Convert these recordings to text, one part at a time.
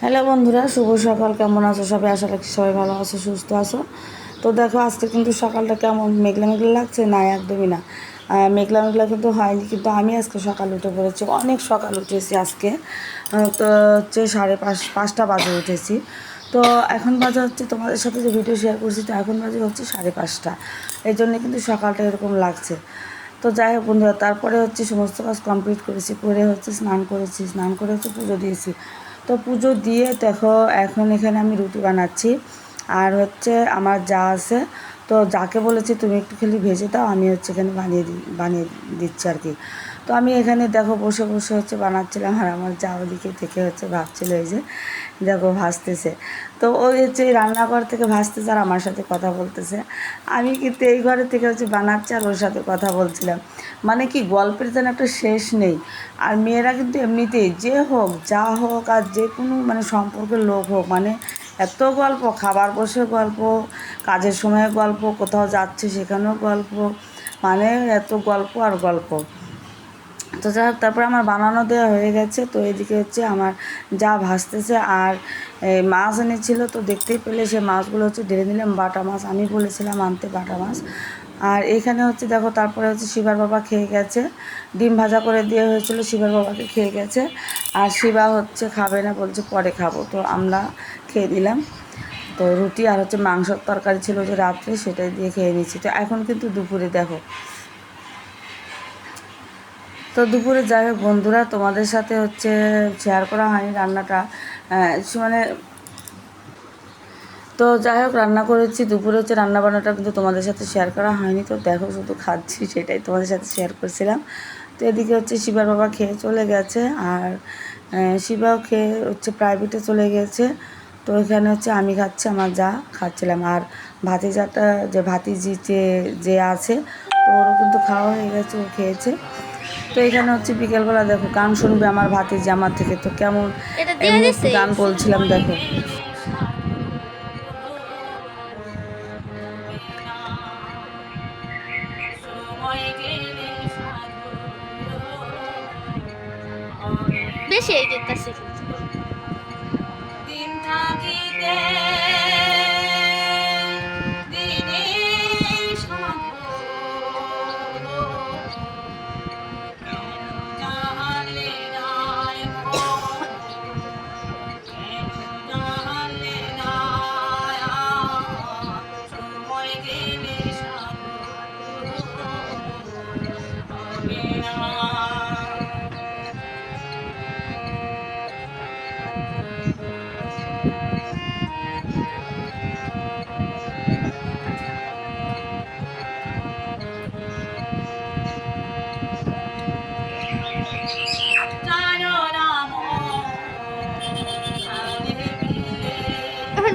Hello বন্ধুরা, শুভ সকাল। কেমন আছো সবাই? আশা রাখছি সবাই ভালো আছো, সুস্থ আছো। তো দেখো, আজকে কিন্তু সকালটা কেমন মেঘলা মেঘলা লাগছে? না, একদমই না। মেঘলা মেঘলা কিন্তু হয়নি, কিন্তু আমি আজকে সকাল উঠে পড়েছি। অনেক সকাল উঠেছি আজকে। তো হচ্ছে সাড়ে পাঁচ, পাঁচটা বাজে উঠেছি। তো এখন বাজে হচ্ছে, তোমাদের সাথে যে ভিডিও শেয়ার করছি, তো এখন বাজে হচ্ছে সাড়ে পাঁচটা। এই জন্য কিন্তু সকালটা এরকম লাগছে। তো যাই হোক বন্ধুরা, তারপরে হচ্ছে সমস্ত কাজ কমপ্লিট করেছি, করে হচ্ছে স্নান করেছি। স্নান করে হচ্ছে পুজো দিয়েছি। তো পুজো দিয়ে দেখো, এখন এখানে আমি রুটি বানাচ্ছি। আর হচ্ছে আমার যা আছে, তো যাকে বলেছি তুমি একটু খালি ভেজে দাও, আমি হচ্ছে এখানে বানিয়ে বানিয়ে দিচ্ছি আর কি। তো আমি এখানে দেখো বসে বসে হচ্ছে বানাচ্ছিলাম, আর আমার যা ওদিকে থেকে হচ্ছে ভাবছিল এই যে দেখো ভাসতেছে। তো ওই হচ্ছে এই রান্নাঘর থেকে ভাসতেছে আর আমার সাথে কথা বলতেছে। আমি কিন্তু এই ঘরে থেকে হচ্ছে বানাচ্ছি আর ওর সাথে কথা বলছিলাম। মানে কি গল্পের যেন একটা শেষ নেই। আর মেয়েরা কিন্তু এমনিতেই যে হোক, যা হোক আর যে কোনো মানে সম্পর্কের লোক হোক মানে এত গল্প, খাবার বসে গল্প, কাজের সময় গল্প, কোথাও যাচ্ছে সেখানেও গল্প মানে এত গল্প আর গল্প। তো যাই হোক, তারপরে আমার বানানো দেওয়া হয়ে গেছে। তো এদিকে হচ্ছে আমার যা ভাসতেছে আর মাছ এনেছিল, তো দেখতেই পেলে সে মাছগুলো হচ্ছে ঢেলে নিলাম বাটা মাছ। আমি বলেছিলাম আনতে বাটা মাছ। আর এখানে হচ্ছে দেখো, তারপরে হচ্ছে শিবার বাবা খেয়ে গেছে। ডিম ভাজা করে দিয়ে হয়েছিল, শিবার বাবাকে খেয়ে গেছে। আর শিবা হচ্ছে খাবে না, বলছে পরে খাব। তো আমরা খেয়ে দিলাম। তো রুটি আর হচ্ছে মাংসর তরকারি ছিল যে রাত্রে, সেটাই দিয়ে খেয়ে নিচ্ছি। তো এখন কিন্তু দুপুরে দেখো তো দুপুরে যাই হোক, বন্ধুরা, তোমাদের সাথে হচ্ছে শেয়ার করা হয়নি রান্নাটা। মানে তো যাই হোক, রান্না করেছি। দুপুরে হচ্ছে রান্না বান্নাটা কিন্তু তোমাদের সাথে শেয়ার করা হয়নি। তো দেখো, শুধু খাচ্ছি, সেটাই তোমাদের সাথে শেয়ার করছিলাম। তো এদিকে হচ্ছে শিবার বাবা খেয়ে চলে গেছে আর শিবাও খেয়ে হচ্ছে প্রাইভেটে চলে গেছে। তো এখানে হচ্ছে আমি খাচ্ছি, আমার যা খাচ্ছিলাম। আর ভাতি ভাতিজাটা, যে ভাতিজি যে যে আছে, তো ওরও কিন্তু খাওয়া হয়ে গেছে, ও খেয়েছে। তো এখানে হচ্ছে বিকেলবেলা দেখো গান শুনবে আমার ভাতের জামার থেকে। তো কেমন? গান বলছিলাম দেখো। বেশি এই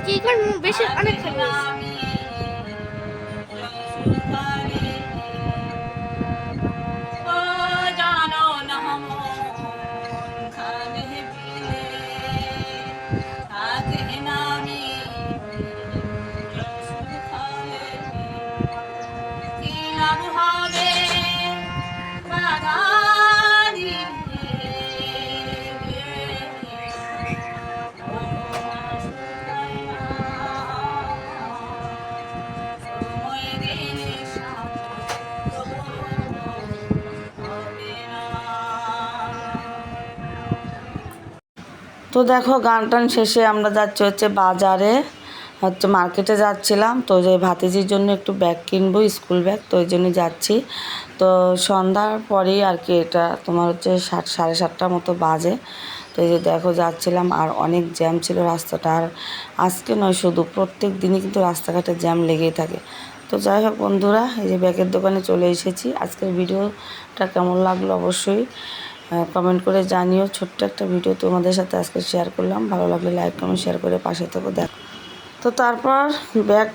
কি করব বেশি অনেক খাব আমি তো দেখো গান টান শেষে আমরা যাচ্ছি হচ্ছে বাজারে, হচ্ছে মার্কেটে যাচ্ছিলাম। তো যে ভাতিজির জন্য একটু ব্যাগ কিনবো, স্কুল ব্যাগ, তো ওই জন্য যাচ্ছি। তো সন্ধ্যার পরেই আর কি এটা তোমার হচ্ছে সাত, সাড়ে সাতটার মতো বাজে। তো এই যে দেখো, যাচ্ছিলাম আর অনেক জ্যাম ছিল রাস্তাটা। আর আজকে নয়, শুধু প্রত্যেক দিনই কিন্তু রাস্তাঘাটে জ্যাম লেগেই থাকে। তো যাই হোক বন্ধুরা, এই যে ব্যাগের দোকানে চলে এসেছি। আজকের ভিডিওটা কেমন লাগল অবশ্যই কমেন্ট করে জানিও। ছোট্ট একটা ভিডিও তোমাদের সাথে আজকে শেয়ার করলাম। ভালো লাগলে লাইক কমেন্ট শেয়ার করে পাশে থেকো। দেখো। তো তারপর ব্যাগ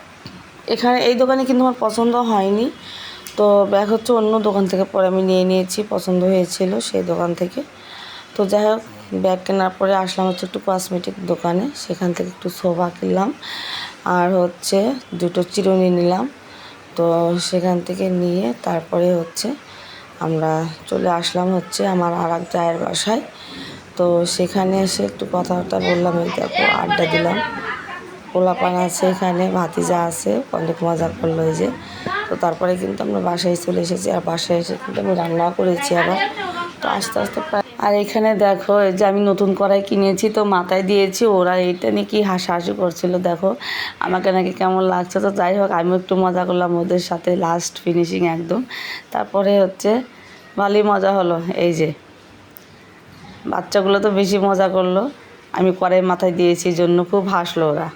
এখানে এই দোকানে কিন্তু আমার পছন্দ হয়নি। তো ব্যাগ হচ্ছে অন্য দোকান থেকে পরে আমি নিয়ে নিয়েছি। পছন্দ হয়েছিল সেই দোকান থেকে। তো যাই হোক ব্যাগ কেনার পরে আসলাম হচ্ছে একটু কসমেটিক দোকানে। সেখান থেকে একটু সোফা কিনলাম। আর হচ্ছে দুটো চিরুনি নিলাম। তো সেখান থেকে নিয়ে তারপরে হচ্ছে আমরা চলে আসলাম হচ্ছে আমার আর এক জায়ের বাসায়। তো সেখানে এসে একটু কথাবার্তা বললাম, এই দেখো আড্ডা দিলাম। পোলাপান আছে এখানে, ভাতিজা আছে, অনেক মজা করল এই যে। তো তারপরে কিন্তু আমরা বাসায় চলে এসেছি, আর বাসায় এসে কিন্তু আমি রান্নাও করেছি আবার। তো আস্তে আস্তে প্রায় আর এখানে দেখো, এই যে আমি নতুন কড়াই কিনেছি, তো মাথায় দিয়েছি ওরা এইটা নিয়ে কি হাসাহাসি করছিল, দেখো। আমাকে নাকি কেমন লাগছে, তো যাই হোক, আমিও একটু মজা করলাম ওদের সাথে লাস্ট ফিনিশিং একদম। তারপরে হচ্ছে ভালোই মজা হলো, এই যে। বাচ্চাগুলো তো বেশি মজা করল। আমি কড়াই মাথায় দিয়েছি জন্য খুব হাসলো ওরা।